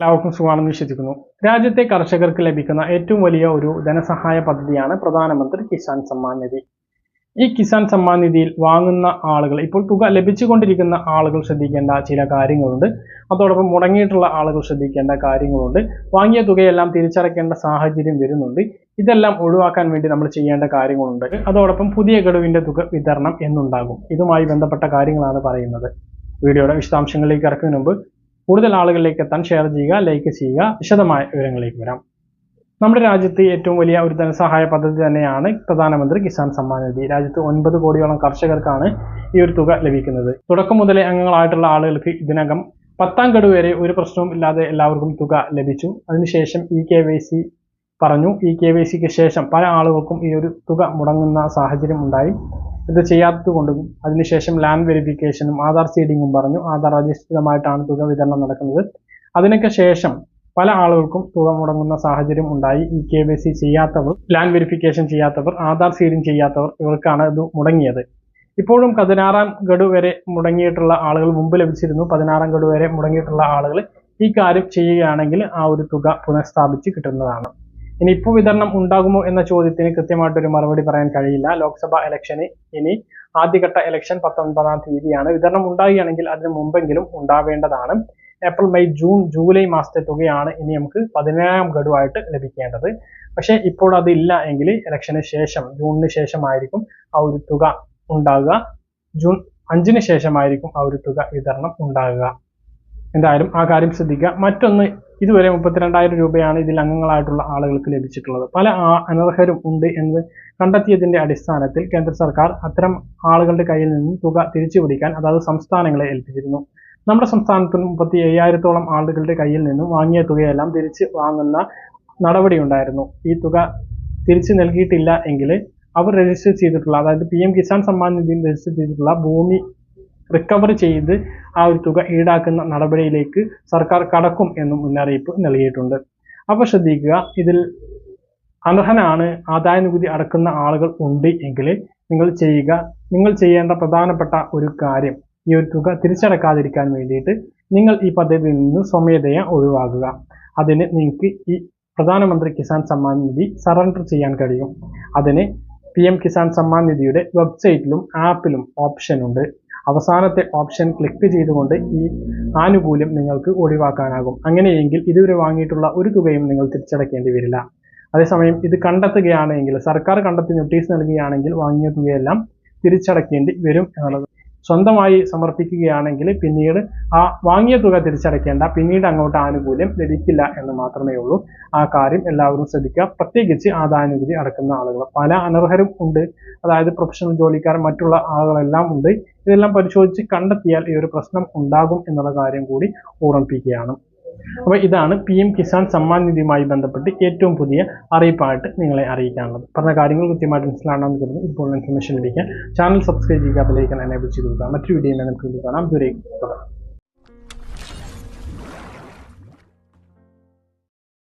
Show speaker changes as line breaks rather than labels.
എല്ലാവർക്കും സുഖമാണെന്ന് വിശ്വസിക്കുന്നു. രാജ്യത്തെ കർഷകർക്ക് ലഭിക്കുന്ന ഏറ്റവും വലിയ ഒരു ധനസഹായ പദ്ധതിയാണ് പ്രധാനമന്ത്രി കിസാൻ സമ്മാൻ നിധി. ഈ കിസാൻ സമ്മാൻ നിധിയിൽ വാങ്ങുന്ന ആളുകൾ ഇപ്പോൾ തുക ലഭിച്ചുകൊണ്ടിരിക്കുന്ന ആളുകൾ ശ്രദ്ധിക്കേണ്ട ചില കാര്യങ്ങളുണ്ട്. അതോടൊപ്പം മുടങ്ങിയിട്ടുള്ള ആളുകൾ ശ്രദ്ധിക്കേണ്ട കാര്യങ്ങളുണ്ട്. വാങ്ങിയ തുകയെല്ലാം തിരിച്ചടയ്ക്കേണ്ട സാഹചര്യം വരുന്നുണ്ട്. ഇതെല്ലാം ഒഴിവാക്കാൻ വേണ്ടി നമ്മൾ ചെയ്യേണ്ട കാര്യങ്ങളുണ്ട്. അതോടൊപ്പം പുതിയ ഗഡുവിന്റെ തുക വിതരണം എന്നുണ്ടാകും. ഇതുമായി ബന്ധപ്പെട്ട കാര്യങ്ങളാണ് പറയുന്നത്. വീഡിയോയുടെ വിശദാംശങ്ങളിലേക്ക് ഇറക്കുന്നതിന് മുമ്പ് കൂടുതൽ ആളുകളിലേക്ക് എത്താൻ ഷെയർ ചെയ്യുക ലൈക്ക് ചെയ്യുക വിശദമായ വിവരങ്ങളിലേക്ക് വരാം. നമ്മുടെ രാജ്യത്ത് ഏറ്റവും വലിയ ഒരു ധനസഹായ പദ്ധതി തന്നെയാണ് പ്രധാനമന്ത്രി കിസാൻ സമ്മാൻ നിധി. രാജ്യത്ത് ഒൻപത് കോടിയോളം കർഷകർക്കാണ് ഈ ഒരു തുക ലഭിക്കുന്നത്. തുടക്കം മുതലേ അംഗങ്ങളായിട്ടുള്ള ആളുകൾക്ക് ഇതിനകം പത്താം ഗഡു വരെ ഒരു പ്രശ്നവും ഇല്ലാതെ എല്ലാവർക്കും തുക ലഭിച്ചു. അതിനുശേഷം ഇ കെ വൈ സി പറഞ്ഞു. ഇ കെ വൈ സിക്ക് ശേഷം പല ആളുകൾക്കും ഈ ഒരു തുക മുടങ്ങുന്ന സാഹചര്യം ഉണ്ടായി. ഇത് ചെയ്യാത്തത് കൊണ്ടും അതിനുശേഷം ലാൻഡ് വെരിഫിക്കേഷനും ആധാർ സീഡിങ്ങും പറഞ്ഞു ആധാർ അധിഷ്ഠിതമായിട്ടാണ് തുക വിതരണം നടക്കുന്നത്. അതിനൊക്കെ ശേഷം പല ആളുകൾക്കും തുക മുടങ്ങുന്ന സാഹചര്യം ഉണ്ടായി. ഈ കെ വൈ സി ചെയ്യാത്തവർ ലാൻഡ് വെരിഫിക്കേഷൻ ചെയ്യാത്തവർ ആധാർ സീഡിംഗ് ചെയ്യാത്തവർ ഇവർക്കാണ് ഇത് മുടങ്ങിയത്. ഇപ്പോഴും പതിനാറാം ഗഡു വരെ മുടങ്ങിയിട്ടുള്ള ആളുകൾ മുമ്പ് ലഭിച്ചിരുന്നു. പതിനാറാം ഗഡു വരെ മുടങ്ങിയിട്ടുള്ള ആളുകൾ ഈ കാര്യം ചെയ്യുകയാണെങ്കിൽ ആ ഒരു തുക പുനഃസ്ഥാപിച്ച് കിട്ടുന്നതാണ്. ഇനി ഇപ്പൊ വിതരണം ഉണ്ടാകുമോ എന്ന ചോദ്യത്തിന് കൃത്യമായിട്ട് ഒരു മറുപടി പറയാൻ കഴിയില്ല. ലോക്സഭാ ഇലക്ഷന് ഇനി ആദ്യഘട്ട ഇലക്ഷൻ പത്തൊൻപതാം തീയതിയാണ്. വിതരണം ഉണ്ടാകുകയാണെങ്കിൽ അതിന് മുമ്പെങ്കിലും ഉണ്ടാവേണ്ടതാണ്. ഏപ്രിൽ മെയ് ജൂൺ ജൂലൈ മാസത്തെ തുകയാണ് ഇനി നമുക്ക് പതിനേഴാം ഘടുവായിട്ട് ലഭിക്കേണ്ടത്. പക്ഷേ ഇപ്പോൾ അതില്ല എങ്കിൽ ഇലക്ഷന് ശേഷം ജൂണിന് ശേഷമായിരിക്കും ആ ഒരു തുക ഉണ്ടാകുക ജൂൺ അഞ്ചിന് ശേഷമായിരിക്കും ആ ഒരു തുക വിതരണം ഉണ്ടാകുക എന്തായാലും ആ കാര്യം ശ്രദ്ധിക്കുക. മറ്റൊന്ന് ഇതുവരെ മുപ്പത്തിരണ്ടായിരം രൂപയാണ് ഇതിൽ അംഗങ്ങളായിട്ടുള്ള ആളുകൾക്ക് ലഭിച്ചിട്ടുള്ളത്. പല അനർഹരും ഉണ്ട് എന്ന് കണ്ടെത്തിയതിന്റെ അടിസ്ഥാനത്തിൽ കേന്ദ്ര സർക്കാർ അത്തരം ആളുകളുടെ കയ്യിൽ നിന്നും തുക തിരിച്ചുപിടിക്കാൻ അതായത് സംസ്ഥാനങ്ങളെ ഏൽപ്പിച്ചിരുന്നു. നമ്മുടെ സംസ്ഥാനത്ത് മുപ്പത്തി അയ്യായിരത്തോളം ആളുകളുടെ കയ്യിൽ നിന്നും വാങ്ങിയ തുകയെല്ലാം തിരിച്ച് വാങ്ങുന്ന നടപടി ഉണ്ടായിരുന്നു. ഈ തുക തിരിച്ചു നൽകിയിട്ടില്ല എങ്കിൽ അവർ രജിസ്റ്റർ ചെയ്തിട്ടുള്ള അതായത് പി എം കിസാൻ സമ്മാൻ നിധിയിൽ രജിസ്റ്റർ ചെയ്തിട്ടുള്ള ഭൂമി റിക്കവർ ചെയ്ത് ആ ഒരു തുക ഈടാക്കുന്ന നടപടിയിലേക്ക് സർക്കാർ കടക്കും എന്നും മുന്നറിയിപ്പ് നൽകിയിട്ടുണ്ട്. അപ്പോൾ ശ്രദ്ധിക്കുക ഇതിൽ അർഹനാണ് ആദായ നികുതി അടക്കുന്ന ആളുകൾ ഉണ്ട് എങ്കിൽ നിങ്ങൾ ചെയ്യുക നിങ്ങൾ ചെയ്യേണ്ട പ്രധാനപ്പെട്ട ഒരു കാര്യം ഈ ഒരു തുക തിരിച്ചടക്കാതിരിക്കാൻ വേണ്ടിയിട്ട് നിങ്ങൾ ഈ പദ്ധതിയിൽ നിന്ന് സ്വമേധയാ ഒഴിവാക്കുക. അതിന് നിങ്ങൾക്ക് ഈ പ്രധാനമന്ത്രി കിസാൻ സമ്മാൻ നിധി സറണ്ടർ ചെയ്യാൻ കഴിയും. അതിന് പി എം കിസാൻ സമ്മാൻ നിധിയുടെ വെബ്സൈറ്റിലും ആപ്പിലും ഓപ്ഷൻ ഉണ്ട്. അവസാനത്തെ ഓപ്ഷൻ ക്ലിക്ക് ചെയ്തുകൊണ്ട് ഈ ആനുകൂല്യം നിങ്ങൾക്ക് ഒഴിവാക്കാനാകും. അങ്ങനെയെങ്കിൽ ഇതുവരെ വാങ്ങിയിട്ടുള്ള ഒരു തുകയും നിങ്ങൾ തിരിച്ചടക്കേണ്ടി വരില്ല. അതേസമയം ഇത് കണ്ടെത്തുകയാണെങ്കിൽ സർക്കാർ കണ്ടെത്തി നോട്ടീസ് നൽകുകയാണെങ്കിൽ വാങ്ങിയ തുകയെല്ലാം തിരിച്ചടക്കേണ്ടി വരും എന്നുള്ളത് സ്വന്തമായി സമർപ്പിക്കുകയാണെങ്കിൽ പിന്നീട് ആ വാങ്ങിയ തുക തിരിച്ചടയ്ക്കേണ്ട. പിന്നീട് അങ്ങോട്ട് ആനുകൂല്യം ലഭിക്കില്ല എന്ന് മാത്രമേ ഉള്ളൂ. ആ കാര്യം എല്ലാവരും ശ്രദ്ധിക്കുക. പ്രത്യേകിച്ച് ആദായനികുതി അടക്കുന്ന ആളുകൾ. പല അനർഹരും ഉണ്ട്. അതായത് പ്രൊഫഷണൽ ജോലിക്കാർ മറ്റുള്ള ആളുകളെല്ലാം ഉണ്ട്. ഇതെല്ലാം പരിശോധിച്ച് കണ്ടെത്തിയാൽ ഈ ഒരു പ്രശ്നം ഉണ്ടാകും എന്നുള്ള കാര്യം കൂടി ഓർമ്മിപ്പിക്കുകയാണ്. അപ്പോൾ ഇതാണ് പി എം കിസാൻ സമ്മാൻ നിധിയുമായി ബന്ധപ്പെട്ട് ഏറ്റവും പുതിയ അറിയിപ്പായിട്ട് നിങ്ങളെ അറിയിക്കാനുള്ളത്. പറഞ്ഞ കാര്യങ്ങൾ കൃത്യമായിട്ട് മനസ്സിലാണെന്ന് കരുതുന്നു. ഇപ്പോൾ ഇൻഫർമേഷൻ ലഭിക്കാൻ ചാനൽ സബ്സ്ക്രൈബ് ചെയ്യുക ബെലൈക്കൻ എനേബിൾ ചെയ്ത് കൊടുക്കുക. മറ്റൊരു വീഡിയോ നമുക്ക് കാണാം.